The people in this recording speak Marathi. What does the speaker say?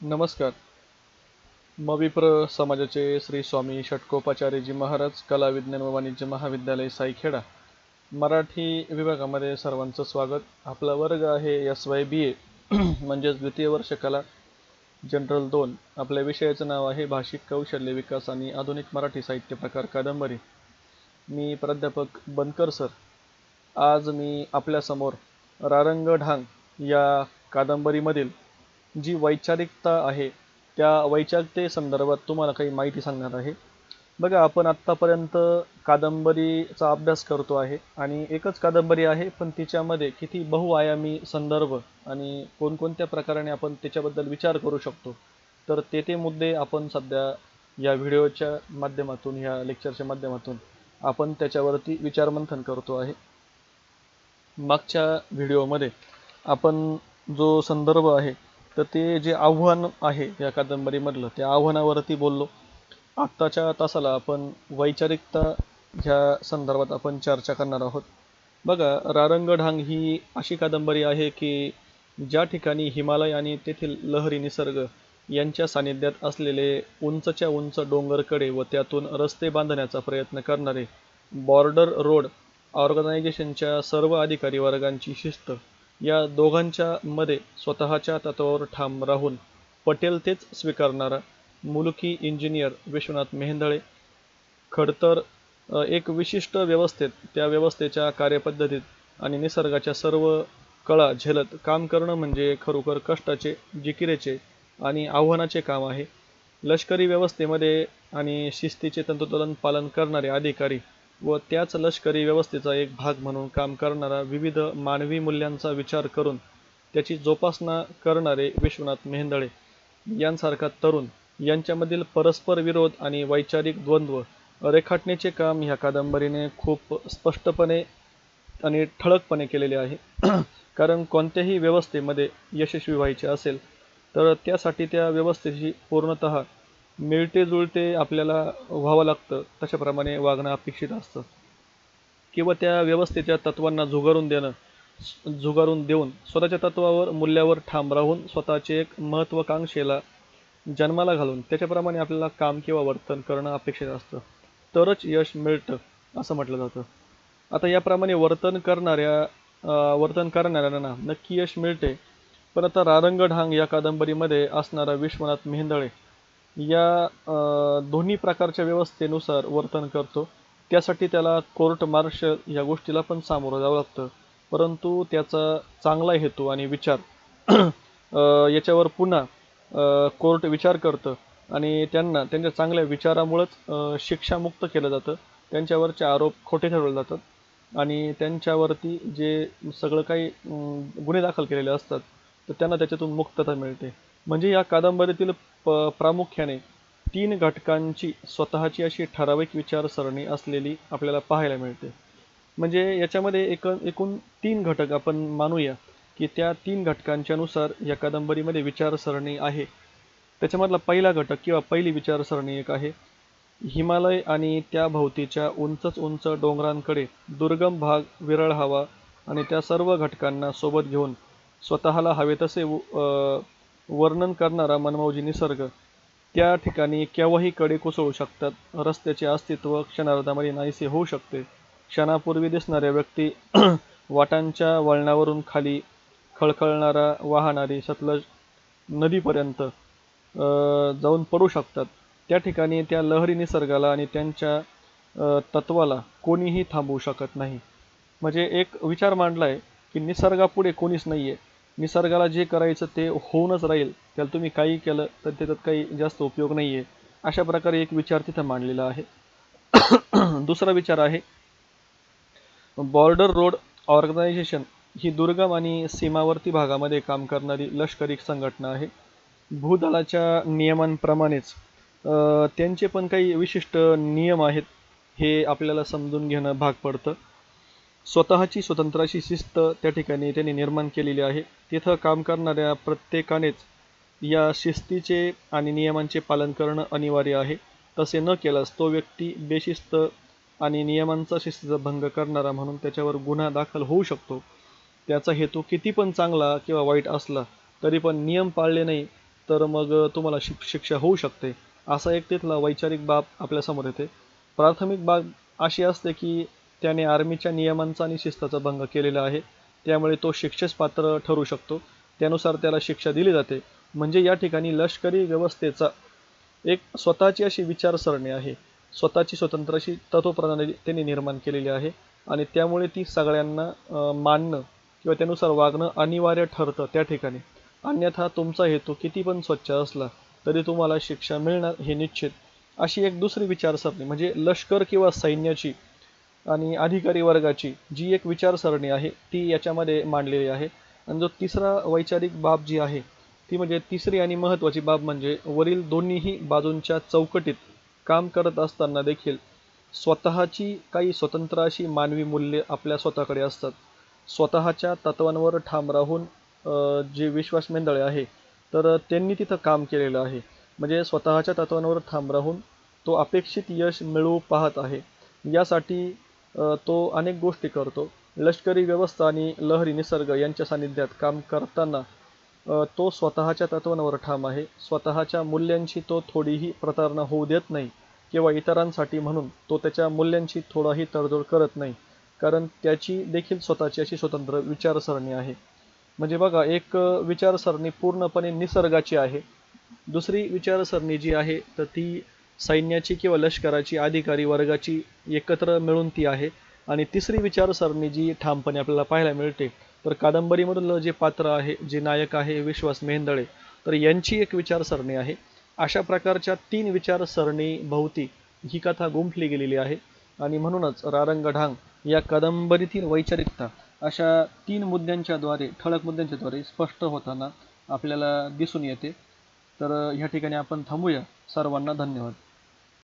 नमस्कार. मविप्र समाजाचे श्री स्वामी षटकोपाचार्यजी महाराज कला विज्ञान व वाणिज्य महाविद्यालय साईखेडा मराठी विभागामध्ये सर्वांचं स्वागत. आपला वर्ग आहे एस वाय बी ए म्हणजेच द्वितीय वर्ष कला जनरल दोन. आपल्या विषयाचं नाव आहे भाषिक कौशल्य विकास आणि आधुनिक मराठी साहित्य प्रकार कादंबरी. मी प्राध्यापक बनकर सर. आज मी आपल्यासमोर रारंग ढांग या कादंबरीमधील जी वैचारिकता आहे त्या वैचारिकतेसंदर्भात तुम्हाला काही माहिती सांगणार आहे. बघा आपण आत्तापर्यंत कादंबरीचा अभ्यास करतो आहे आणि एकच कादंबरी आहे पण तिच्यामध्ये किती बहुआयामी संदर्भ आणि कोणकोणत्या प्रकाराने आपण त्याच्याबद्दल विचार करू शकतो तर ते ते मुद्दे आपण सध्या या व्हिडिओच्या माध्यमातून या लेक्चरच्या माध्यमातून आपण त्याच्यावरती विचारमंथन करतो आहे. मागच्या व्हिडिओमध्ये आपण जो संदर्भ आहे तर ते जे आव्हान आहे या कादंबरीमधलं त्या आव्हानावरती बोललो. आत्ताच्या तासाला आपण वैचारिकता ह्या संदर्भात आपण चर्चा करणार आहोत. बघा रारंग ढांग ही अशी कादंबरी आहे की ज्या ठिकाणी हिमालय आणि तेथील लहरी निसर्ग यांच्या सानिध्यात असलेले उंचच्या उंच डोंगरकडे व त्यातून रस्ते बांधण्याचा प्रयत्न करणारे बॉर्डर रोड ऑर्गनायझेशनच्या सर्व अधिकारी वर्गांची शिस्त या दोघांच्या मध्ये स्वतःच्या तत्वावर ठाम राहून पटेल तेच स्वीकारणारा मुलुकी इंजिनियर विश्वनाथ मेहेंदळे खडतर एक विशिष्ट व्यवस्थेत त्या व्यवस्थेच्या कार्यपद्धतीत आणि निसर्गाच्या सर्व कळा झेलत काम करणं म्हणजे खरोखर कष्टाचे जिकिरेचे आणि आव्हानाचे काम आहे. लष्करी व्यवस्थेमध्ये आणि शिस्तीचे तंतोतंत पालन करणारे अधिकारी व त्याच लष्करी व्यवस्थेचा एक भाग म्हणून काम करणारा विविध मानवी मूल्यांचा विचार करून त्याची जोपासना करणारे विश्वनाथ मेहेंदळे यांसारखा तरुण यांच्यामधील परस्पर विरोध आणि वैचारिक द्वंद्व रेखाटण्याचे काम ह्या कादंबरीने खूप स्पष्टपणे आणि ठळकपणे केलेले आहे. कारण कोणत्याही व्यवस्थेमध्ये यशस्वी व्हायचे असेल तर त्यासाठी त्या व्यवस्थेची पूर्णतः मिळते जुळते आपल्याला व्हावं लागतं तशाप्रमाणे वागणं अपेक्षित असतं. किंवा त्या व्यवस्थेच्या तत्वांना झुगारून देणं झुगारून देऊन स्वतःच्या तत्वावर मूल्यावर ठाम राहून स्वतःचे एक महत्त्वाकांक्षेला जन्माला घालून त्याच्याप्रमाणे आपल्याला काम किंवा वर्तन करणं अपेक्षित असतं. तरच यश मिळतं असं म्हटलं जातं. आता याप्रमाणे वर्तन करणाऱ्या वर्तन करणाऱ्यांना नक्की यश मिळते. पण आता रारंग ढांग या कादंबरीमध्ये असणारा विश्वनाथ मेहेंदळे या दोन्ही प्रकारच्या व्यवस्थेनुसार वर्तन करतो. त्यासाठी त्याला कोर्ट मार्शल या गोष्टीला पण सामोरं जावं लागतं. परंतु त्याचा चांगला हेतू आणि विचार याच्यावर पुन्हा कोर्ट विचार करतं. आणि त्यांना त्यांच्या चांगल्या विचारामुळंच शिक्षामुक्त केलं जातं. त्यांच्यावरचे आरोप खोटे ठरवले जातात. आणि त्यांच्यावरती जे सगळं काही गुन्हे दाखल केलेले असतात तर त्यांना त्याच्यातून मुक्तता मिळते. म्हणजे या कादंबरीतील प प्रामुख्याने तीन घटकांची स्वतःची अशी ठराविक विचारसरणी असलेली आपल्याला पाहायला मिळते. म्हणजे याच्यामध्ये एक एकूण तीन घटक आपण मानूया की त्या तीन घटकांच्यानुसार या कादंबरीमध्ये विचारसरणी आहे. त्याच्यामधला पहिला घटक किंवा पहिली विचारसरणी एक आहे. हिमालय आणि त्या भोवतीच्या उंचच उंच डोंगरांकडे दुर्गम भाग विरळ हवा आणि त्या सर्व घटकांना सोबत घेऊन स्वतःला हवे तसे व- वर्णन करणारा मनमौजी निसर्ग त्या ठिकाणी केव्हाही कडे कोसळू शकतात. रस्त्याचे अस्तित्व क्षणार्धामध्ये नाहीसे होऊ शकते. क्षणापूर्वी दिसणाऱ्या व्यक्ती वाटांच्या वळणावरून खाली खळखळणारा वाहणारी सतलज नदीपर्यंत जाऊन पडू शकतात. त्या ठिकाणी त्या लहरी निसर्गाला आणि त्यांच्या तत्वाला कोणीही थांबवू शकत नाही. म्हणजे एक विचार मांडला आहे की निसर्गापुढे कोणीच नाही आहे निसर्गाला जे करायचं ते होऊनच राहील त्याला तुम्ही काही केलं तर त्याच्यात काही जास्त उपयोग नाही आहे अशा प्रकारे एक विचार तिथं मांडलेला आहे. दुसरा विचार आहे बॉर्डर रोड ऑर्गनायझेशन ही दुर्गम आणि सीमावर्ती भागामध्ये काम करणारी लष्करी संघटना आहे. भूदलाच्या नियमांप्रमाणेच त्यांचे पण काही विशिष्ट नियम आहेत हे आपल्याला समजून घेणं भाग पडतं. स्वतःची स्वतंत्राची शिस्त त्या ठिकाणी त्यांनी निर्माण केलेली आहे. तिथं काम करणाऱ्या प्रत्येकानेच या शिस्तीचे आणि नियमांचे पालन करणं अनिवार्य आहे. तसे न केल्यास तो व्यक्ती बेशिस्त आणि नियमांचा शिस्तीचा भंग करणारा म्हणून त्याच्यावर गुन्हा दाखल होऊ शकतो. त्याचा हेतू किती पण चांगला किंवा वाईट असला तरी पण नियम पाळले नाही तर मग तुम्हाला शिक शिक्षा होऊ शकते असा एक तिथला वैचारिक बाब आपल्यासमोर येते. प्राथमिक बाब अशी असते की त्याने आर्मीच्या नियमांचा आणि शिस्ताचा भंग केलेला आहे. त्यामुळे तो शिक्षेस पात्र ठरू शकतो. त्यानुसार त्याला शिक्षा दिली जाते. म्हणजे या ठिकाणी लष्करी व्यवस्थेचा एक स्वतःची अशी विचारसरणी आहे. स्वतःची स्वतंत्र अशी तत्वप्रणाली त्यांनी निर्माण केलेली आहे. आणि त्यामुळे ती सगळ्यांना मानणं किंवा त्यानुसार वागणं अनिवार्य ठरतं त्या ठिकाणी. अन्यथा तुमचा हेतू किती पण स्वच्छ असला तरी तुम्हाला शिक्षा मिळणार हे निश्चित. अशी एक दुसरी विचारसरणी म्हणजे लष्कर किंवा सैन्याची आणि अधिकारी वर्गाची जी एक विचारसरणी आहे ती याच्यामध्ये मांडलेली आहे. आणि जो तिसरा वैचारिक बाब जी आहे ती म्हणजे तिसरी आणि महत्त्वाची बाब म्हणजे वरील दोन्हीही बाजूंच्या चौकटीत काम करत असताना देखील स्वतःची काही स्वतंत्र अशी मानवी मूल्ये आपल्या स्वतःकडे असतात. स्वतःच्या तत्वांवर ठाम राहून जे विश्वास मेंदळे आहे तर त्यांनी तिथं काम केलेलं आहे. म्हणजे स्वतःच्या तत्वांवर ठाम राहून तो अपेक्षित यश मिळवू पाहत आहे. यासाठी तो अनेक गोष्टी करतो. लष्करी व्यवस्था आणि लहरी निसर्ग यांच्या सानिध्यात काम करताना तो स्वतःच्या तत्वांवर ठाम आहे. स्वतःच्या मूल्यांची तो थोडीही प्रतारणा होऊ देत नाही किंवा इतरांसाठी म्हणून तो त्याच्या मूल्यांची थोडाही तडजोड करत नाही कारण त्याची देखील स्वतःची अशी स्वतंत्र विचारसरणी आहे. म्हणजे बघा एक विचारसरणी पूर्णपणे निसर्गाची आहे. दुसरी विचारसरणी जी आहे तर ती सैन्याची किंवा लष्कराची अधिकारी वर्गाची एकत्र मिळून ती आहे. आणि तिसरी विचारसरणी जी ठामपणे आपल्याला पाहायला मिळते तर कादंबरीमधलं जे पात्र आहे जे नायक आहे विश्वास मेहेंदळे तर यांची एक विचारसरणी आहे. अशा प्रकारच्या तीन विचारसरणी भोवती ही कथा गुंफली गेलेली आहे. आणि म्हणूनच रारंगढांग या कादंबरीतील वैचारिकता अशा तीन मुद्द्यांच्याद्वारे ठळक मुद्द्यांच्याद्वारे स्पष्ट होताना आपल्याला दिसून येते. तर ह्या ठिकाणी आपण थांबूया. सर्वांना धन्यवाद.